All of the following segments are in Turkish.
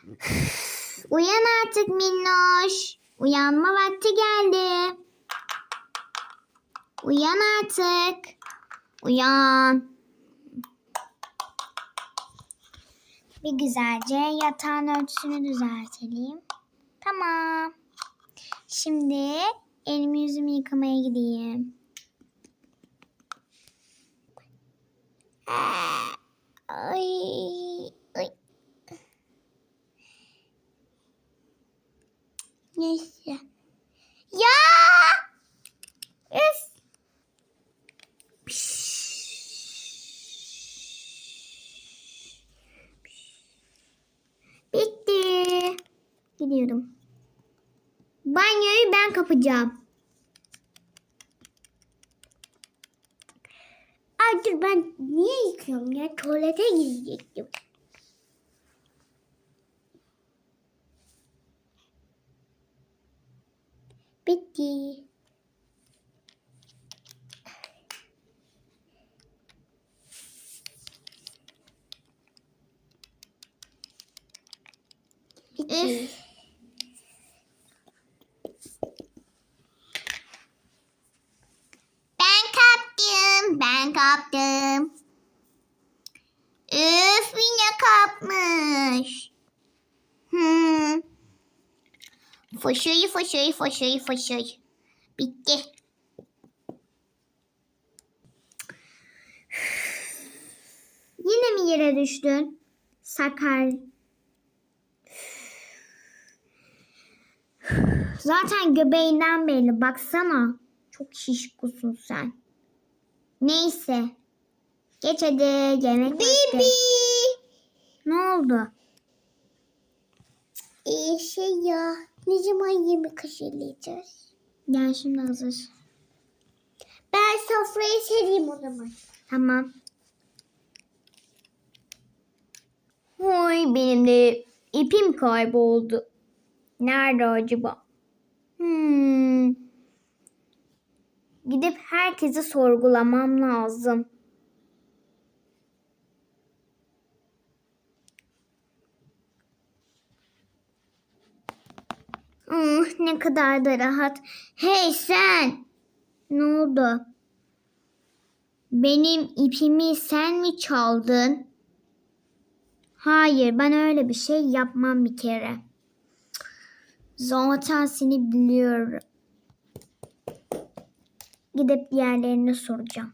Uyan artık minnoş. Uyanma vakti geldi. Uyan artık. Uyan. Bir güzelce yatağın örtüsünü düzeltelim. Tamam. Şimdi elimi yüzümü yıkamaya gideyim. Ay, Neyse. Ya! Üf! Bitti. Gidiyorum. Banyoyu ben kapacağım. Ay dur ben niye yıkıyorum ya? Tuvalete gidecektim. Bitti. Bitti. Ben kaptım, ben kaptım. Üf yine kapmış. Hmm. Foşuy foşuy foşuy foşuy. Bitti. Yine mi yere düştün? Sakar. Zaten göbeğinden belli. Baksana. Çok şişkosun sen. Neyse. Geç hadi yemek vakti. Ne oldu? Ee, şey ya ne zaman yemek hazırlayacağız? Gel şimdi hazır. Ben sofrayı sereyim o zaman. Tamam. Oy benim de ipim kayboldu. Nerede acaba? Hmm. Gidip herkesi sorgulamam lazım. Ah, ne kadar da rahat. Hey sen! Ne oldu? Benim ipimi sen mi çaldın? Hayır, ben öyle bir şey yapmam bir kere. Zaten seni biliyorum. Gidip diğerlerine soracağım.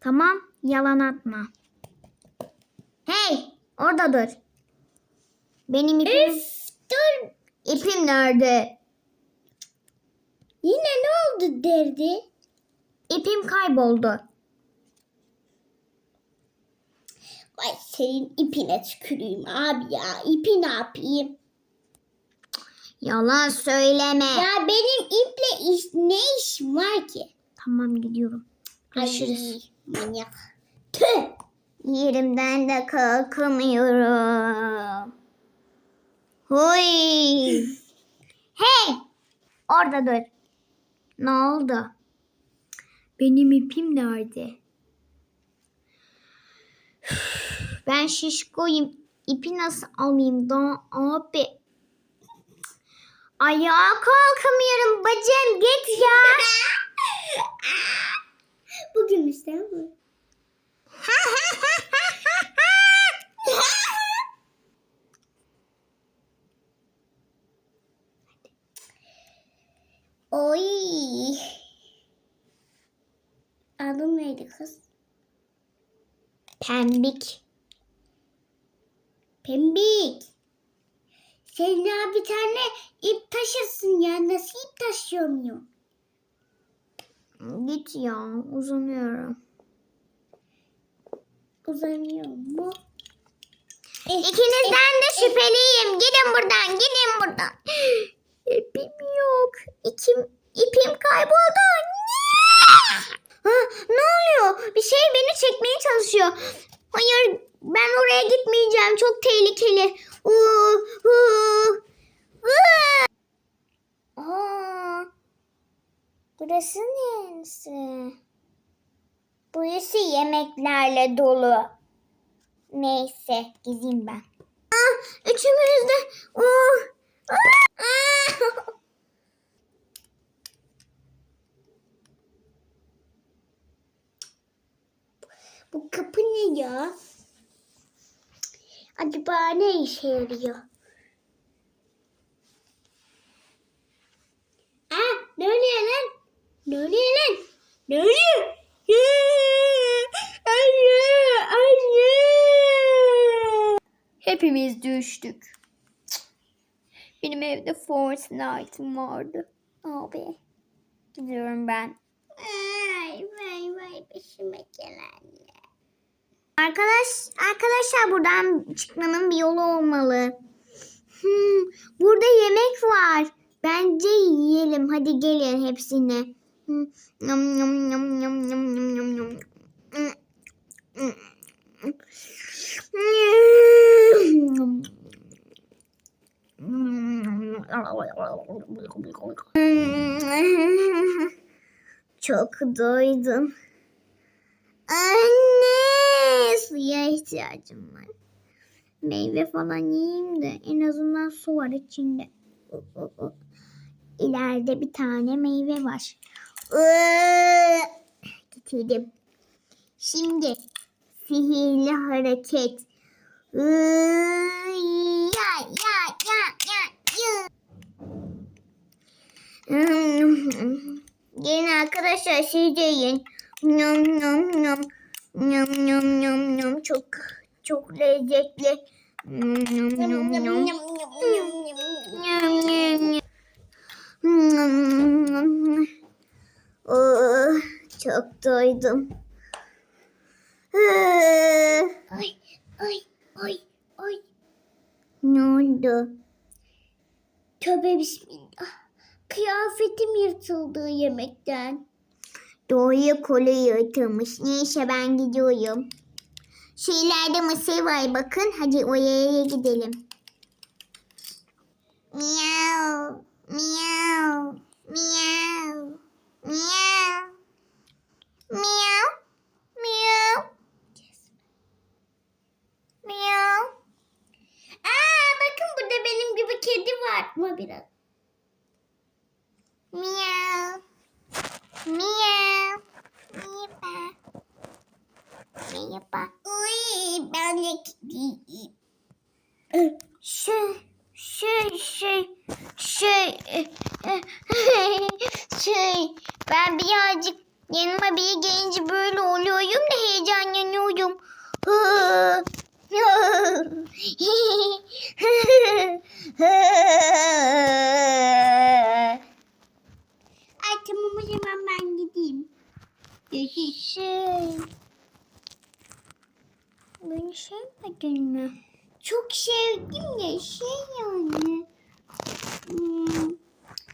Tamam, yalan atma. Hey, orada dur. Benim ipim... Dur İpim nerede? yine ne oldu derdi? İpim kayboldu. Vay senin ipine tüküreyim abi ya. İpi ne yapayım? Yalan söyleme. Ya benim iple iş, ne işim var ki? Tamam gidiyorum. Görüşürüz. Ay, manyak. Tüh. Yerimden de kalkamıyorum. Huy. Orada dur. Ne oldu? Benim ipim nerede? Ben şişkoyum. İpi nasıl alayım da abi? Ayağa kalkamıyorum bacım git ya. Bugün işte bu. Pembik. Pembik. Sen daha bir tane ip taşırsın ya. Nasıl ip taşıyamıyor? Git ya uzanıyorum. Uzanıyor mu? Eh, İkinizden de şüpheliyim. Gidin buradan, gidin buradan. İpim yok. İkim, ipim kayboldu. Ha, ne oluyor? Bir şey beni çekmeye çalışıyor. Hayır, ben oraya gitmeyeceğim. Çok tehlikeli. Uh, uh, uh. Aa, burası neresi? Burası yemeklerle dolu. Neyse, gideyim ben. Ah, Üçümüz de. Oh. Ah! Bu kapı ne ya? Acaba ne işe yarıyor? Aa, ne oluyor lan? Ne oluyor lan? Ne oluyor? Anne, anne. Hepimiz düştük. Benim evde Fortnite'ım vardı. Abi. Gidiyorum ben. Ay, vay vay başıma gelen. Arkadaş, arkadaşlar buradan çıkmanın bir yolu olmalı. Hmm, burada yemek var. Bence yiyelim. Hadi gelin hepsini. Çok doydum. Anne! Suya ihtiyacım var. Meyve falan yiyeyim de en azından su var içinde. İleride bir tane meyve var. Getirdim. Şimdi sihirli hareket. Ya ya ya ya ya. Gelin arkadaşlar siz de yiyin. Yum yum yum. Yum yum yum yum. Çok çok lezzetli. Yum yum yum. Hmm. Oh, çok doydum. Ah, Ay, ay, ay, ay. Ne oldu? Tövbe bismillah. Kıyafetim yırtıldı yemekten. Doğuya kolay yırtılmış. Neyse ben gidiyorum. Şu ileride mısır var bakın. Hadi o yere gidelim. Miau. Miau. Miau. Miau. Miau. Miau. Aa, bakın burada benim gibi kedi var. Ama biraz. Miau. Miau. Merhaba. Merhaba. Uy, ben de. Şey, şey, şey, şey, şey, ben birazcık yanıma biri gelince böyle oluyorum da heyecanlanıyorum. Ay tamam o zaman ben gideyim. Şey, beni mi? Çok sevdim de şey yani. Hmm,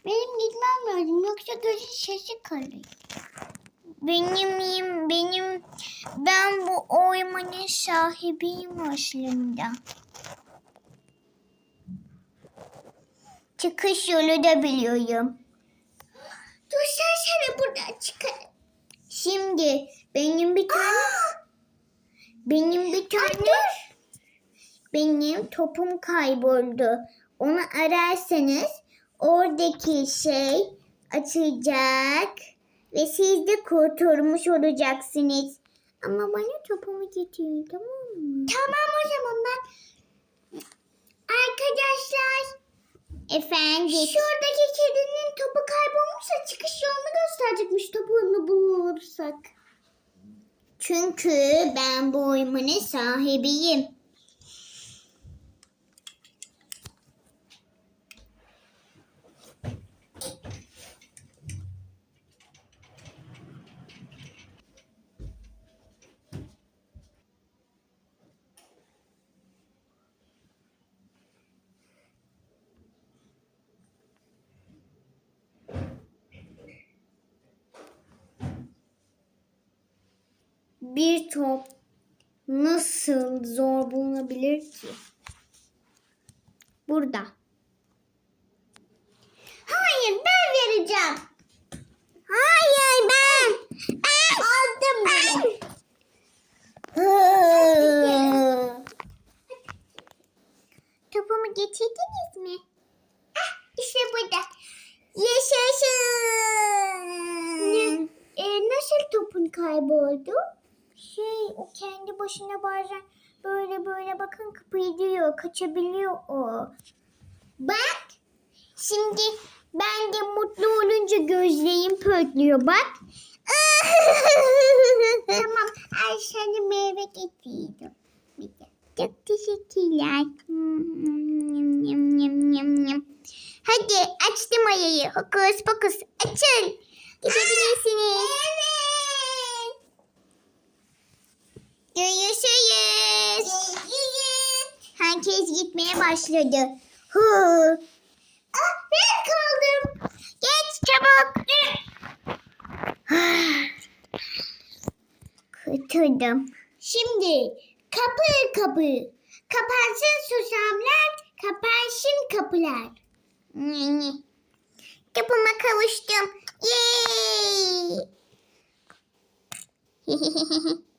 benim gitmem lazım yoksa gözün sesi kalır. Benim benim, ben bu ormanın sahibiyim aslında. Çıkış yolu da biliyorum. Dur sen sana buradan çıkarım. Şimdi benim bir tane, benim bir tane, benim topum kayboldu. Onu ararsanız oradaki şey açacak ve siz de kurtulmuş olacaksınız. Ama bana topumu getirin tamam mı? Tamam o zaman ben. Arkadaşlar Efendim. şuradaki kedinin topu kaybolmuşsa çıkış yolunu gösterecekmiş topuğunu bulursak. Çünkü ben bu ormanın sahibiyim. Bir top nasıl zor bulunabilir ki? Burada. Hayır ben vereceğim. Hayır ben. Ben. Aldım bile. topumu getirdiniz mi? Ah, işte burada. Yaşasın. E, nasıl topun kayboldu? Şey o kendi başına bazen böyle böyle bakın kıpırdıyor, kaçabiliyor o. Bak. Şimdi ben de mutlu olunca gözlerim pörtlüyor bak. tamam, ay sana meyve getirdim. Çok teşekkürler. Hadi açtım ayayı. Hokus pokus açın. Gidebilirsiniz. Evet. Görüşürüz. Herkes gitmeye başladı. Hı. Ah, ben kaldım. Geç çabuk. Kurtuldum. Şimdi kapı kapı. Kapansın susamlar, kapansın kapılar. Topuma kavuştum. Yay!